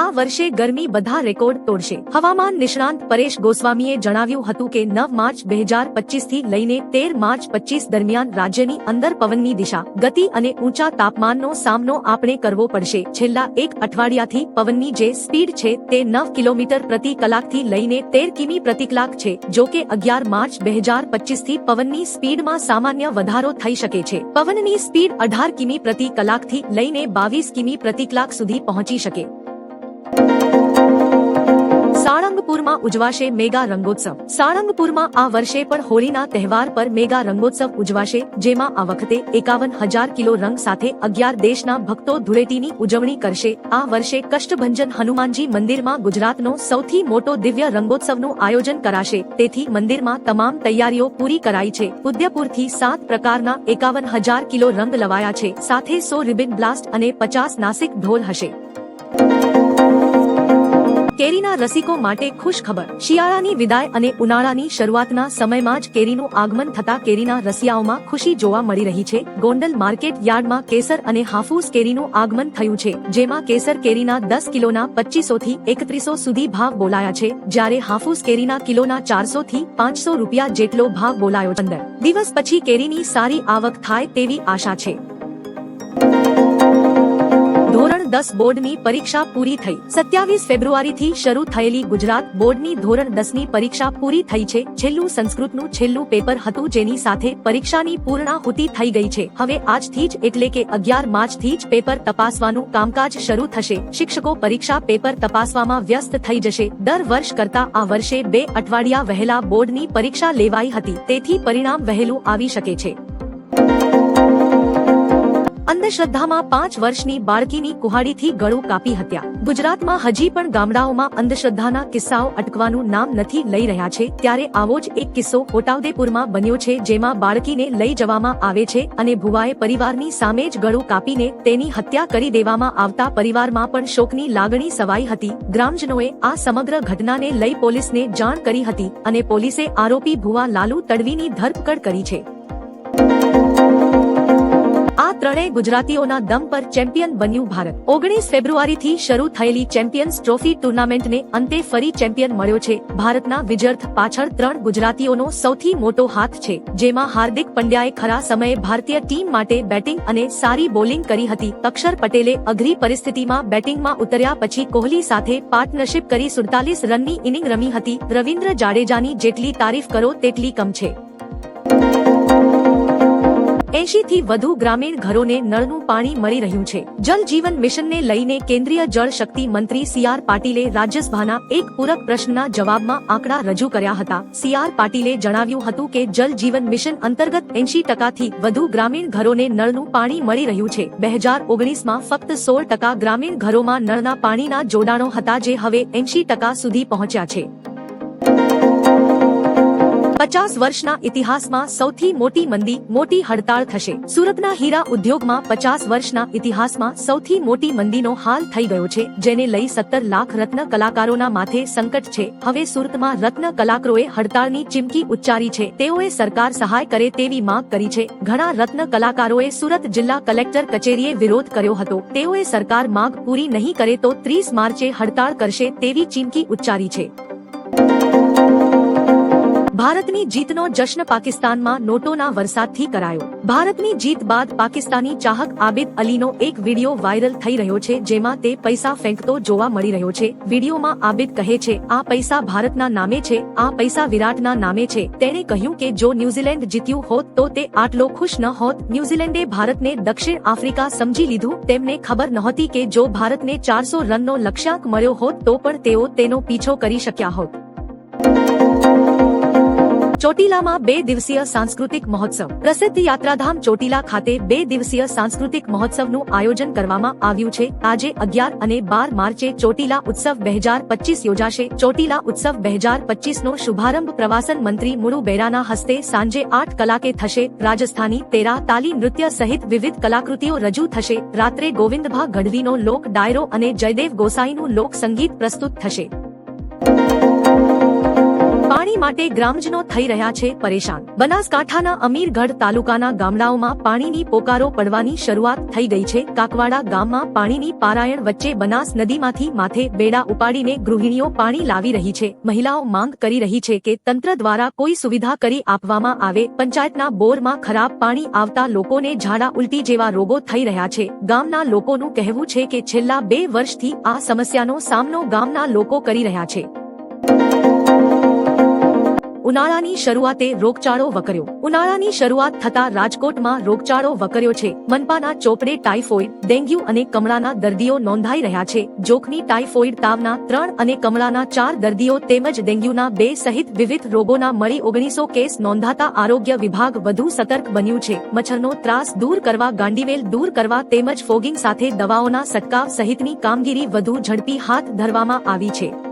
આ વર્ષે ગરમી બધા રેકોર્ડ તોડશે. હવામાન નિષ્ણાંત પરેશ ગોસ્વામીએ જણાવ્યું હતું કે નવ માર્ચ બે હજારથી લઈને તેર માર્ચ પચીસ દરમિયાન રાજ્યની અંદર પવનની દિશા, ગતિ અને ઊંચા તાપમાનનો સામનો આપણે કરવો પડશે. છેલ્લા એક અઠવાડિયાથી પવનની જે સ્પીડ છે તે નવ કિલોમીટર પ્રતિ કલાકથી લઈને તેર કિમી પ્રતિ કલાક છે, જો કે અગિયાર માર્ચ બે હજારથી પવનની સ્પીડમાં સામાન્ય વધારો થઈ શકે છે. પવનની સ્પીડ અઢાર કિમી પ્રતિ કલાકથી લઈને બાવીસ કિમી પ્રતિ કલાક સુધી પહોંચી શકે. સાળંગપુરમાં ઉજવાશે મેગા રંગોત્સવ. સાળંગપુરમાં આ વર્ષે પણ હોળીના તહેવાર પર મેગા રંગોત્સવ ઉજવાશે, જેમાં આ વખતે એકાવન હજાર કિલો રંગ સાથે અગિયાર દેશના ભક્તો ધૂળેટીની ઉજવણી કરશે. આ વર્ષે કષ્ટભંજન હનુમાનજી મંદિરમાં ગુજરાતનો સૌથી મોટો દિવ્ય રંગોત્સવનું આયોજન કરાશે. તેથી મંદિરમાં તમામ તૈયારીઓ પૂરી કરાઈ છે. ઉદયપુરથી સાત પ્રકારના એકાવન હજાર કિલો રંગ લવાયા છે. સાથે સો રિબિન બ્લાસ્ટ અને પચાસ નાસિક ઢોલ હશે. કેરીના રસિકો માટે ખુશ ખબર શિયાળાની વિદાય અને ઉનાળાની શરૂઆતના સમયમાં જ કેરીનું આગમન થતા કેરીના રસિયાઓમાં ખુશી જોવા મળી રહી છે. ગોંડલ માર્કેટ યાર્ડમાં કેસર અને હાફૂસ કેરીનું આગમન થયું છે, જેમાં કેસર કેરીના દસ કિલોના પચીસો થી એકત્રીસો સુધી ભાવ બોલાયા છે, જ્યારે હાફૂસ કેરીના કિલોના ચારસો થી પાંચસો રૂપિયા જેટલો ભાવ બોલાયો અંદર દિવસ પછી કેરીની સારી આવક થાય તેવી આશા છે. દસ બોર્ડની પરીક્ષા પૂરી થઈ. સત્યાવીસ ફેબ્રુઆરીથી શરૂ થયેલી ગુજરાત બોર્ડની ધોરણ દસની પરીક્ષા પૂરી થઈ છે. છેલ્લું સંસ્કૃતનું છેલ્લું પેપર હતું જેની સાથે પરીક્ષાની પૂર્ણાહુતિ થઈ ગઈ છે. હવે આજથી જ એટલે કે અગિયાર માર્ચથી જ પેપર તપાસવાનું કામકાજ શરૂ થશે. શિક્ષકો પરીક્ષા પેપર તપાસવામાં વ્યસ્ત થઈ જશે. દર વર્ષ કરતા આ વર્ષે બે અઠવાડિયા વહેલા બોર્ડની પરીક્ષા લેવાઈ હતી. તેથી પરિણામ વહેલું આવી શકે છે. અંધશ્રદ્ધામાં પાંચ વર્ષની બાળકીની કુહાડીથી ગળું કાપી હત્યા. ગુજરાતમાં હજી પણ ગામડાઓમાં અંધશ્રદ્ધાના કિસ્સાઓ અટકવાનું નામ નથી લઈ રહ્યા છે, ત્યારે આવો જ એક કિસ્સો છોટાઉદેપુરમાં બન્યો છે, જેમાં બાળકીને લઈ જવામાં આવે છે અને ભુવાએ પરિવારની સામે જ ગળું કાપીને તેની હત્યા કરી દેવામાં આવતા પરિવારમાં પણ શોકની લાગણી સવાઈ હતી. ગ્રામજનોએ આ સમગ્ર ઘટનાને લઈ પોલીસને જાણ કરી હતી અને પોલીસે આરોપી ભુવા લાલુ તડવીની ધરપકડ કરી છે. આ ત્રણેય ગુજરાતીઓના દમ પર ચેમ્પિયન બન્યું ભારત. ઓગણીસ ફેબ્રુઆરીથી શરૂ થયેલી ચેમ્પિયન્સ ટ્રોફી ટુર્નામેન્ટને અંતે ફરી ચેમ્પિયન મળ્યો છે. ભારતના વિજર્થ પાછળ ત્રણ ગુજરાતીઓનો સૌથી મોટો હાથ છે, જેમાં હાર્દિક પંડ્યાએ ખરા સમયે ભારતીય ટીમ માટે બેટિંગ અને સારી બોલિંગ કરી હતી. અક્ષર પટેલે અઘરી પરિસ્થિતિમાં બેટિંગમાં ઉતર્યા પછી કોહલી સાથે પાર્ટનરશિપ કરી સુડતાલીસ રનની ઇનિંગ રમી હતી. રવિન્દ્ર જાડેજાની જેટલી તારીફ કરો, તેટલી કમ છે. એંશી થી વધુ ગ્રામીણ ઘરોને નળનું પાણી મળી રહ્યું છે. જલ જીવન મિશનને લઈને કેન્દ્રીય જળ શક્તિ મંત્રી સી આર પાટીલે રાજ્યસભાના એક પૂરક પ્રશ્નના જવાબમાં આંકડા રજૂ કર્યા હતા. સી આર પાટીલે જણાવ્યું હતું કે જલ જીવન મિશન અંતર્ગત એંશી ટકાથી વધુ ગ્રામીણ ઘરોને નળનું પાણી મળી રહ્યું છે. બે હજાર ઓગણીસમાં ફક્ત સોળ ટકા ગ્રામીણ ઘરોમાં નળના પાણીના જોડાણો હતા જે હવે એંશી ટકા સુધી પહોંચ્યા છે. પચાસ વર્ષના ઇતિહાસમાં સૌથી મોટી મંદી, મોટી હડતાળ થશે. સુરતના હીરા ઉદ્યોગમાં પચાસ વર્ષના ઇતિહાસમાં સૌથી મોટી મંદીનો હાલ થઈ ગયો છે, જેને લઈ સત્તર લાખ રત્ન કલાકારોના માથે સંકટ છે. હવે સુરતમાં રત્ન કલાકારોએ હડતાળની ચીમકી ઉચ્ચારી છે. તેઓએ સરકાર સહાય કરે તેવી માંગ કરી છે. ઘણા રત્ન કલાકારોએ સુરત જિલ્લા કલેક્ટર કચેરીએ વિરોધ કર્યો હતો. તેઓએ સરકાર માંગ પૂરી નહીં કરે તો ત્રીસ માર્ચે હડતાળ કરશે તેવી ચીમકી ઉચ્ચારી છે. ભારતની જીતનો જશ્ન પાકિસ્તાનમાં નોટોના વરસાદથી કરાયો. ભારતની જીત બાદ પાકિસ્તાની ચાહક આબિદ અલીનો એક વીડિયો વાયરલ થઈ રહ્યો છે, જેમાં તે પૈસા ફેંકતો જોવા મળી રહ્યો છે. વિડીયોમાં આબિદ કહે છે, આ પૈસા ભારતના નામે છે, આ પૈસા વિરાટના નામે છે. તેણે કહ્યું કે જો ન્યુઝીલેન્ડ જીત્યું હોત તો તે આટલો ખુશ ન હોત. ન્યુઝીલેન્ડે ભારતને દક્ષિણ આફ્રિકા સમજી લીધું. તેમને ખબર નહોતી કે જો ભારતને ચારસો રનનો લક્ષ્યાંક મળ્યો હોત તો પણ તેઓ તેનો પીછો કરી શક્યા હોત. ચોટીલામાં બે દિવસીય સાંસ્કૃતિક મહોત્સવ. પ્રસિદ્ધ યાત્રાધામ ચોટીલા ખાતે બે દિવસીય સાંસ્કૃતિક મહોત્સવનું આયોજન કરવામાં આવ્યું છે. આજે અગિયાર અને બાર માર્ચે ચોટીલા ઉત્સવ બે હજાર પચીસ યોજાશે. ચોટીલા ઉત્સવ બે હજાર પચીસનો શુભારંભ પ્રવાસન મંત્રી મુળુ બેરાના હસ્તે સાંજે આઠ કલાકે થશે. રાજસ્થાની તેરા તાલી નૃત્ય સહિત વિવિધ કલાકૃતિઓ રજૂ થશે. રાત્રે ગોવિંદભા ગઢવીનો લોક ડાયરો અને જયદેવ ગોસાઈનું લોક સંગીત પ્રસ્તુત થશે. પાણી માટે ગ્રામજનો થઈ રહ્યા છે પરેશાન. બનાસકાંઠાના અમીરગઢ તાલુકાના ગામડાઓમાં પાણીની પોકારો પડવાની શરૂઆત થઈ ગઈ છે. કાકવાડા ગામમાં પાણીની પારાયણ વચ્ચે બનાસ નદીમાંથી માથે બેડા ઉપાડીને ગૃહિણીઓ પાણી લાવી રહી છે. મહિલાઓ માંગ કરી રહી છે કે તંત્ર દ્વારા કોઈ સુવિધા કરી આપવામાં આવે. પંચાયતના બોરમાં ખરાબ પાણી આવતા લોકોને ઝાડા ઉલટી જેવા રોગો થઈ રહ્યા છે. ગામના લોકોનું કહેવું છે કે છેલ્લા બે વર્ષથી આ સમસ્યાનો સામનો ગામના લોકો કરી રહ્યા છે. ઉનાળાની શરૂઆતે રોગચાળો વકર્યો. ઉનાળાની શરૂઆત થતા રાજકોટમાં રોગચાળો વકર્યો છે. મનપાના ચોપડે ટાઇફોઇડ, ડેન્ગ્યુ અને કમળાના દર્દીઓ નોંધાઈ રહ્યા છે. જોખમી ટાઇફોઇડ તાવના ત્રણ અને કમળાના ચાર દર્દીઓ તેમજ ડેન્ગ્યુના બે સહિત વિવિધ રોગોના મળી ઓગણીસો કેસ નોંધાતા આરોગ્ય વિભાગ વધુ સતર્ક બન્યું છે. મચ્છરનો ત્રાસ દૂર કરવા, ગાંડીવેલ દૂર કરવા તેમજ ફોગિંગ સાથે દવાઓના સટકાવ સહિતની કામગીરી વધુ ઝડપી હાથ ધરવામાં આવી છે.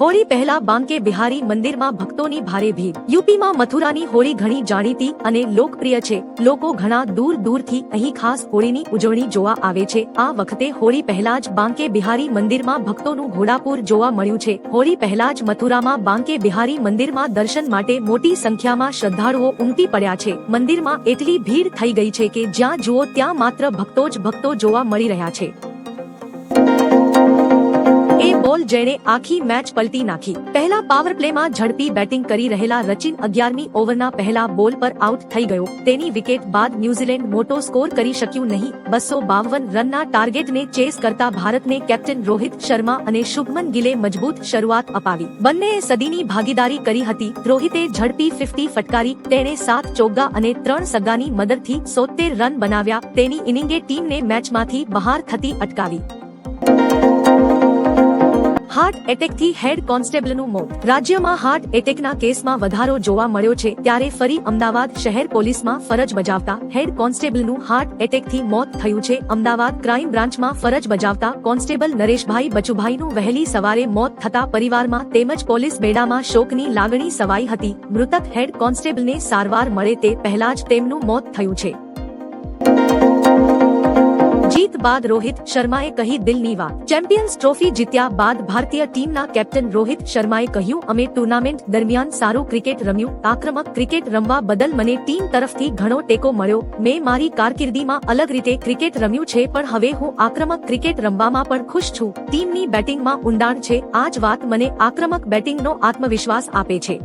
હોળી પહેલા બાંકે બિહારી મંદિરમાં ભક્તોની ભારે ભીડ. યુપીમાં મથુરાની હોળી ઘણી જાણીતી અને લોકપ્રિય છે. લોકો ઘણા દૂર દૂરથી અહીં ખાસ હોળીની ઉજવણી જોવા આવે છે. આ વખતે હોળી પહેલા જ બાંકે બિહારી મંદિરમાં ભક્તોનું ઘોડાપુર જોવા મળ્યું છે. હોળી પહેલા જ મથુરામાં બાંકે બિહારી મંદિરમાં દર્શન માટે મોટી સંખ્યામાં શ્રદ્ધાળુઓ ઉમટી પડ્યા છે. મંદિરમાં એટલી ભીડ થઈ ગઈ છે કે જ્યાં જુઓ ત્યાં માત્ર ભક્તો જ ભક્તો જોવા મળી રહ્યા છે. એ બોલ જેણે આખી મેચ પલટી નાખી. પહેલા પાવર પ્લેમાં ઝડપી બેટિંગ કરી રહેલા રચિન અગિયારમી ઓવરના પહેલા બોલ પર આઉટ થઈ ગયો. તેની વિકેટ બાદ ન્યૂઝીલેન્ડ મોટો સ્કોર કરી શક્યું નહીં. બસો બાવન રનના ટાર્ગેટને ચેસ કરતા ભારતને કેપ્ટન રોહિત શર્મા અને શુભમન ગિલે મજબૂત શરૂઆત અપાવી. બંનેએ સદીની ભાગીદારી કરી હતી. રોહિતે ઝડપી ફિફ્ટી ફટકારી, તેણે સાત ચોગ્ગા અને ત્રણ સગાની મદદથી સોતેર રન બનાવ્યા. તેની ઇનિંગે ટીમને મેચમાંથી બહાર થતી અટકાવી. હાર્ટ એટેકથી હેડ કોન્સ્ટેબલનું મોત. રાજ્યમાં હાર્ટ એટેકના કેસમાં વધારો જોવા મળ્યો છે ત્યારે ફરી અમદાવાદ શહેર પોલીસમાં ફરજ બજાવતા હેડ કોન્સ્ટેબલનું હાર્ટ એટેકથી મોત થયું છે. અમદાવાદ ક્રાઇમ બ્રાન્ચમાં ફરજ બજાવતા કોન્સ્ટેબલ નરેશભાઈ બચુભાઈનું વહેલી સવારે મોત થતા પરિવારમાં તેમજ પોલીસ બેડામાં શોકની લાગણી સવાઈ હતી. મૃતક હેડ કોન્સ્ટેબલને સારવાર મળે તે પહેલા જ તેમનું મોત થયું છે. જીત બાદ રોહિત શર્માએ કહી દિલની વાત. ચેમ્પિયન્સ ટ્રોફી જીત્યા બાદ ભારતીય ટીમના કેપ્ટન રોહિત શર્માએ કહ્યું, અમે ટુર્નામેન્ટ દરમિયાન સારું ક્રિકેટ રમ્યું. આક્રમક ક્રિકેટ રમવા બદલ મને ટીમ તરફથી ઘણો ટેકો મળ્યો. મેં મારી કારકિર્દીમાં અલગ રીતે ક્રિકેટ રમ્યું છે, પણ હવે હું આક્રમક ક્રિકેટ રમવામાં પણ ખુશ છું. ટીમની બેટિંગમાં ઊંડાણ છે. આ જ વાત મને આક્રમક બેટિંગનો આત્મવિશ્વાસ આપે છે.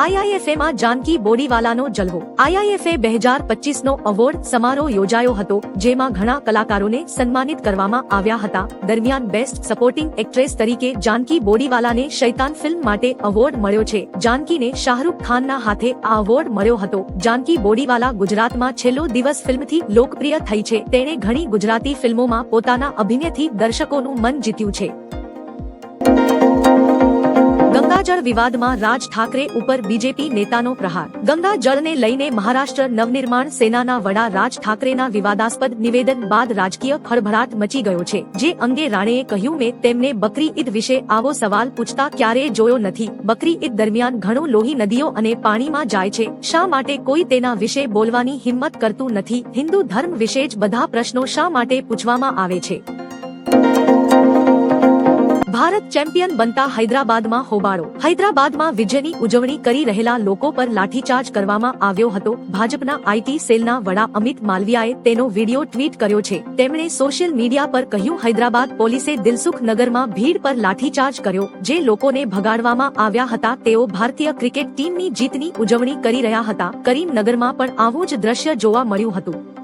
આઈઆઈએફએમાં જાનકી બોડીવાલાનો જલવો. આઈઆઈએફએ બે હજાર પચીસનો અવોર્ડ સમારોહ યોજાયો હતો, જેમાં ઘણા કલાકારોને સન્માનિત કરવામાં આવ્યા હતા. દરમિયાન બેસ્ટ સપોર્ટિંગ એક્ટ્રેસ તરીકે જાનકી બોડીવાલાને શૈતાન ફિલ્મ માટે અવોર્ડ મળ્યો છે. જાનકીને શાહરૂખ ખાનના હાથે આ અવોર્ડ મળ્યો હતો. જાનકી બોડીવાલા ગુજરાતમાં છેલ્લો દિવસ ફિલ્મથી લોકપ્રિય થઈ છે. તેણે ઘણી ગુજરાતી ફિલ્મોમાં પોતાના અભિનયથી દર્શકોનું મન જીત્યું છે. ગંગાજળ વિવાદમાં રાજ ઠાકરે ઉપર બીજેપી નેતાનો પ્રહાર. ગંગાજળને લઈને મહારાષ્ટ્ર નવનિર્માણ સેનાના વડા રાજ ઠાકરેના વિવાદાસ્પદ નિવેદન બાદ રાજકીય ખળભળાટ મચી ગયો છે. જે અંગે રાણેએ કહ્યું, મેં તેમને બકરી ઈદ વિશે આવો સવાલ પૂછતા ક્યારેય જોયો નથી. બકરી ઈદ દરમિયાન ઘણું લોહી નદીઓ અને પાણીમાં જાય છે. શા માટે કોઈ તેના વિશે બોલવાની હિંમત કરતું નથી? હિન્દુ ધર્મ વિશે જ બધા પ્રશ્નો શા માટે પૂછવામાં આવે છે? ભારત ચેમ્પિયન બનતા હૈદરાબાદમાં હોબાળો. હૈદરાબાદમાં વિજયની ઉજવણી કરી રહેલા લોકો પર લાઠીચાર્જ કરવામાં આવ્યો હતો. ભાજપના આઈટી સેલના વડા અમિત માલવિયાએ તેનો વીડિયો ટ્વીટ કર્યો છે. તેમણે સોશિયલ મીડિયા પર કહ્યું, હૈદરાબાદ પોલીસે દિલસુખ નગરમાં ભીડ પર લાઠીચાર્જ કર્યો. જે લોકોને ભગાડવામાં આવ્યા હતા, તેઓ ભારતીય ક્રિકેટ ટીમની જીતની ઉજવણી કરી રહ્યા હતા. કરીમનગરમાં પણ આવું જ દ્રશ્ય જોવા મળ્યું હતું.